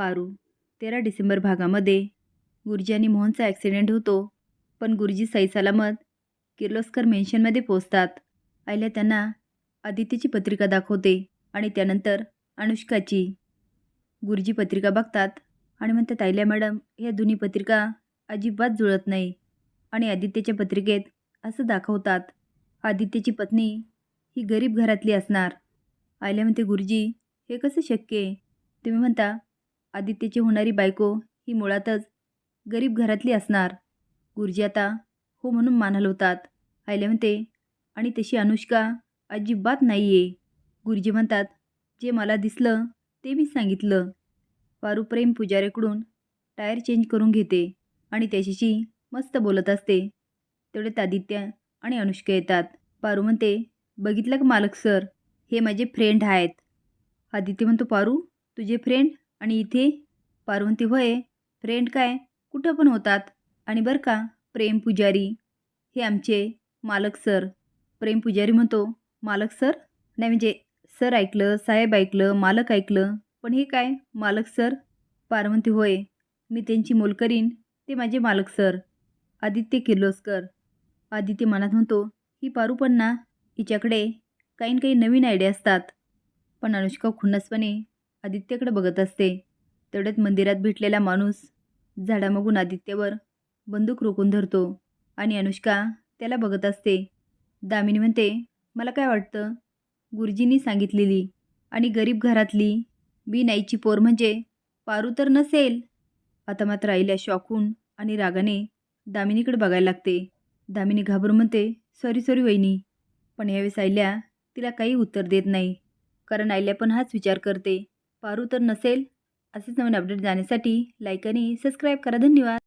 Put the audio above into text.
पारू. तेरा डिसेंबर भागामध्ये गुरुजी आणि मोहनचा ॲक्सिडेंट होतो. पण गुरुजी सही सलामत किर्लोस्कर मेन्शनमध्ये पोचतात आईला त्यांना आदित्यची पत्रिका दाखवते आणि त्यानंतर अनुष्काची. गुरुजी पत्रिका बघतात आणि म्हणतात आईल्या मॅडम या दोन्ही पत्रिका अजिबात जुळत नाही. आणि आदित्यच्या पत्रिकेत असं दाखवतात आदित्यची पत्नी ही गरीब घरातली असणार. आयल्या म्हणते गुरुजी हे कसं शक्य आहे? तुम्ही म्हणता आदित्यची होणारी बायको ही मुळातच गरीब घरातली असणार. गुरुजी आता हो म्हणून मान हलवतात आयले म्हणते आणि तशी अनुष्का अजिबात नाही आहे गुरुजी म्हणतात जे मला दिसलं ते मी सांगितलं. पारू प्रेम पुजाऱ्याकडून टायर चेंज करून घेते आणि त्याच्याशी मस्त बोलत असते. तेवढ्यात आदित्य आणि अनुष्का येतात. पारू म्हणते बघितलं का मालक सर? हे माझे फ्रेंड आहेत. आदित्य म्हणतो पारू तुझे फ्रेंड आणि इथे पार्वती होय फ्रेंड काय? कुठं पण होतात. आणि बरं का प्रेम पुजारी. हे आमचे मालक सर. प्रेम पुजारी म्हणतो मालक सर? नाही म्हणजे सर ऐकलं साहेब ऐकलं मालक ऐकलं. पण हे काय? मालक सर? पार्वती होय मी त्यांची मोल करीन. ते माझे मालक सर. आदित्य किर्लोस्कर. आदित्य मनात म्हणतो ही पारू पण ना. हिच्याकडे काही ना काही नवीन आयडिया असतात. पण अनुष्का खुन्नसपणे आदित्यकडे बघत असते. तेवढ्यात मंदिरात भेटलेला माणूस झाडामागून आदित्यवर बंदूक रोखून धरतो आणि अनुष्का त्याला बघत असते. दामिनी म्हणते मला काय वाटतं? गुरुजींनी सांगितलेली आणि गरीब घरातली बी नाईची पोर म्हणजे पारू तर नसेल. आता मात्र आईला शॉकून आणि रागाने दामिनीकडे बघायला लागते. दामिनी घाबरून म्हणते सॉरी सॉरी वहिनी पण यावेळेस आईल्या तिला काही उत्तर देत नाही. कारण आईल्या पण हाच विचार करते. पारू तर नसेल. असेच नवीन अपडेट जाण्यासाठी लाईक आणि सबस्क्राईब करा. धन्यवाद.